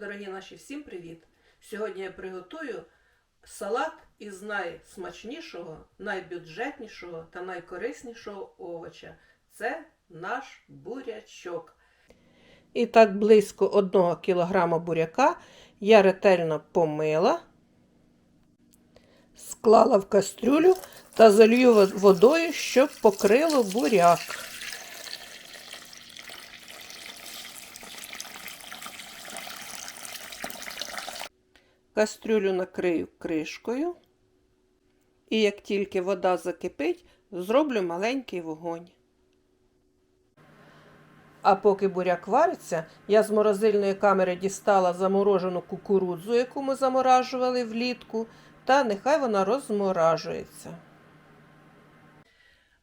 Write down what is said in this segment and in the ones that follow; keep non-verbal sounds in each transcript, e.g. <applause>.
Дорогі наші, всім привіт! Сьогодні я приготую салат із найсмачнішого, найбюджетнішого та найкориснішого овоча. Це наш бурячок. І так близько 1 кг буряка я ретельно помила, склала в кастрюлю та залью водою, щоб покрило буряк. Кастрюлю накрию кришкою. І як тільки вода закипить, зроблю маленький вогонь. А поки буряк вариться, я з морозильної камери дістала заморожену кукурудзу, яку ми заморажували влітку, та нехай вона розморажується.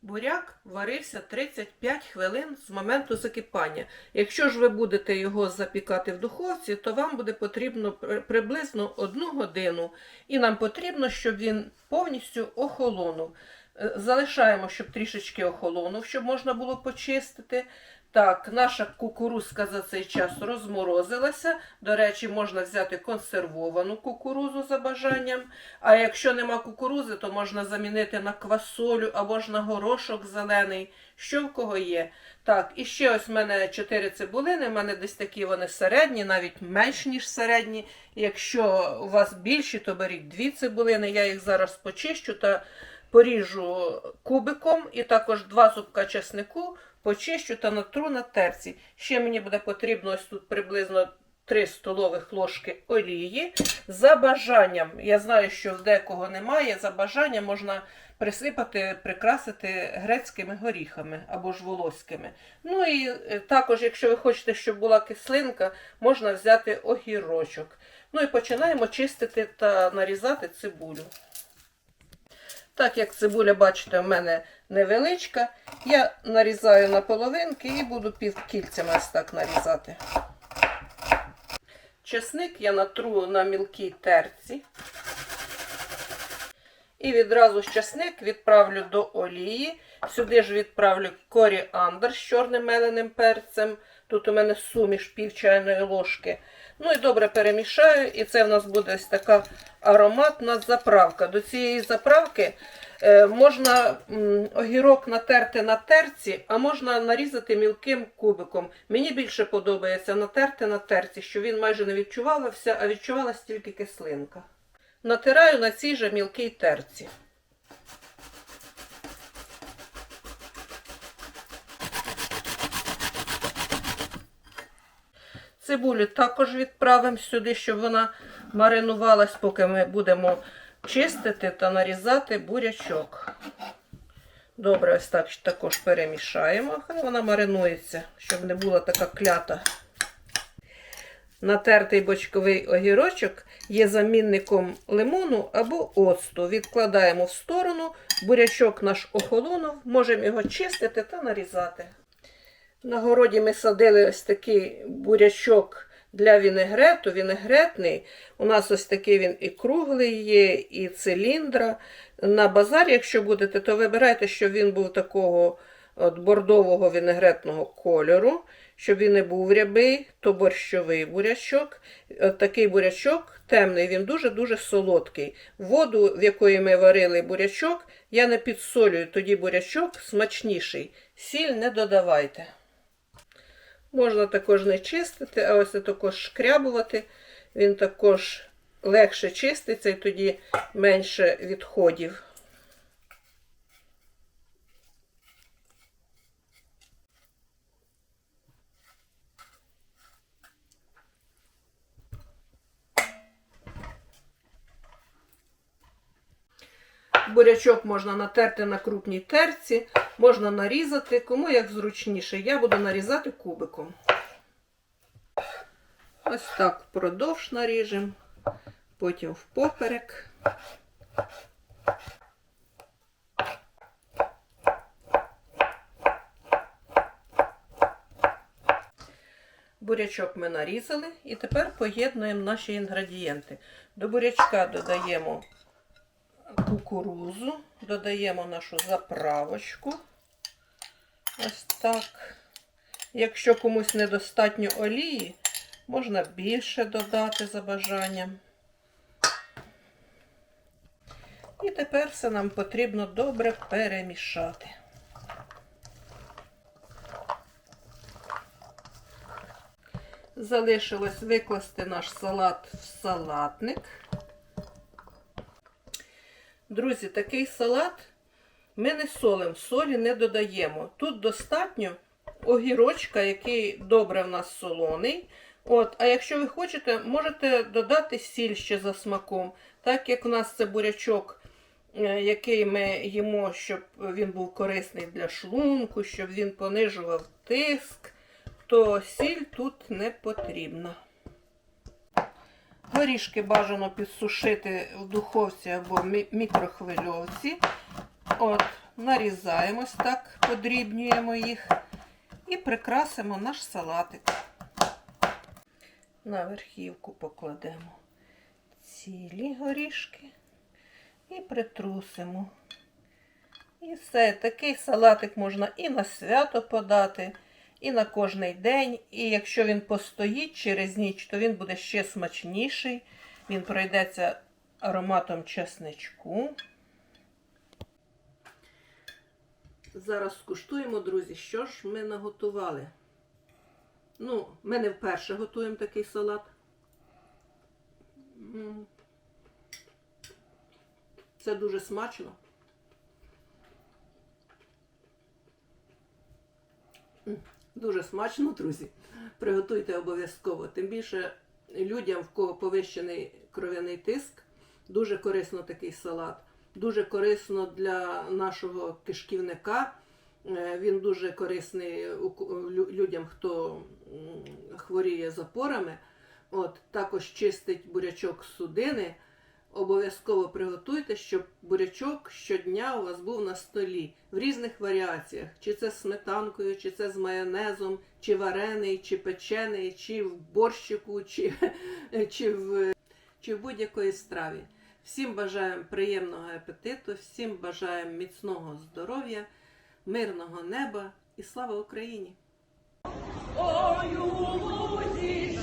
Буряк варився 35 хвилин з моменту закипання. Якщо ж ви будете його запікати в духовці, то вам буде потрібно приблизно 1 годину. І нам потрібно, щоб він повністю охолонув. Е, Залишаємо, щоб трішечки охолонув, щоб можна було почистити. Так, наша кукурузка за цей час розморозилася. До речі, можна взяти консервовану кукурузу за бажанням. А якщо нема кукурузи, то можна замінити на квасолю або ж на горошок зелений, що в кого є. Так, і ще ось в мене 4 цибулини, в мене десь такі вони середні, навіть менш ніж середні. Якщо у вас більші, то беріть 2 цибулини. Я їх зараз почищу та поріжу кубиком, і також 2 зубка чеснику почищу та натру на терці. Ще мені буде потрібно ось тут приблизно 3 столових ложки олії. За бажанням, я знаю, що в декого немає, за бажанням можна присипати, прикрасити грецькими горіхами або ж волоськими. Ну і е, також, якщо ви хочете, щоб була кислинка, можна взяти огірочок. Ну і починаємо чистити та нарізати цибулю. Так як цибуля, бачите, в мене невеличка, я нарізаю на половинки і буду півкільцями ось так нарізати. Чесник я натру на мілкій терці. І відразу чесник відправлю до олії. Сюди ж відправлю коріандр з чорним меленим перцем. Тут у мене суміш пів чайної ложки. Ну і добре перемішаю, і це в нас буде ось така ароматна заправка. До цієї заправки е, можна огірок натерти на терці, а можна нарізати мілким кубиком. Мені більше подобається натерти на терці, щоб він майже не відчувався, а відчувалась тільки кислинка. Натираю на цій же мілкій терці. Цибулю також відправимо сюди, щоб вона маринувалась, поки ми будемо чистити та нарізати бурячок. Добре, ось так також перемішаємо. Хай вона маринується, щоб не була така клята. Натертий бочковий огірочок є замінником лимону або оцту. Відкладаємо в сторону, бурячок наш охолонув, можемо його чистити та нарізати. На городі ми садили ось такий бурячок для вінегрету, вінегретний. У нас ось такий він і круглий є, і циліндра. На базарі, якщо будете, то вибирайте, щоб він був такого от бордового вінегретного кольору, щоб він не був рябий, то борщовий бурячок. От такий бурячок темний, він дуже-дуже солодкий. Воду, в якої ми варили бурячок, я не підсолюю, тоді бурячок смачніший. Сіль не додавайте. Можна також не чистити, а ось також шкрябувати. Він також легше чиститься і тоді менше відходів. Бурячок можна натерти на крупній терці, можна нарізати, кому як зручніше. Я буду нарізати кубиком. Ось так впродовж наріжемо, потім впоперек. Бурячок ми нарізали і тепер поєднуємо наші інгредієнти. До бурячка додаємо кукурузу, додаємо нашу заправочку. Ось так. Якщо комусь недостатньо олії, Можна більше додати за бажанням. І тепер все нам потрібно добре перемішати. Залишилось викласти наш салат в салатник. Друзі, такий салат ми не солимо, солі не додаємо. Тут достатньо огірочка, який добре в нас солоний. От, а якщо ви хочете, можете додати сіль ще за смаком. Так як у нас це бурячок, е, який ми їмо, щоб він був корисний для шлунку, щоб він понижував тиск, то сіль тут не потрібна. Горішки бажано підсушити в духовці або мікрохвильовці. От, нарізаємо так, подрібнюємо їх і прикрасимо наш салатик. На верхівку покладемо цілі горішки і притрусимо. І все, такий салатик можна і на свято подати, і на кожний день. І якщо він постоїть через ніч, то він буде ще смачніший. Він пройдеться ароматом чесничку. Зараз скуштуємо, друзі, що ж ми наготували. Ну, ми не вперше готуємо такий салат. Це дуже смачно. Дуже смачно, друзі. Приготуйте обов'язково. Тим більше людям, в кого повищений кров'яний тиск, дуже корисно такий салат. Дуже корисно для нашого кишківника. Е, Він дуже корисний людям, хто хворіє запорами. От, також чистить бурячок судини. Обов'язково приготуйте, щоб бурячок щодня у вас був на столі в різних варіаціях. Чи це з сметанкою, чи це з майонезом, чи варений, чи печений, чи в борщику, чи, <laughs> чи в, чи в будь-якої страві. Всім бажаємо приємного апетиту, всім бажаємо міцного здоров'я, мирного неба і слава Україні! Ой, у лузі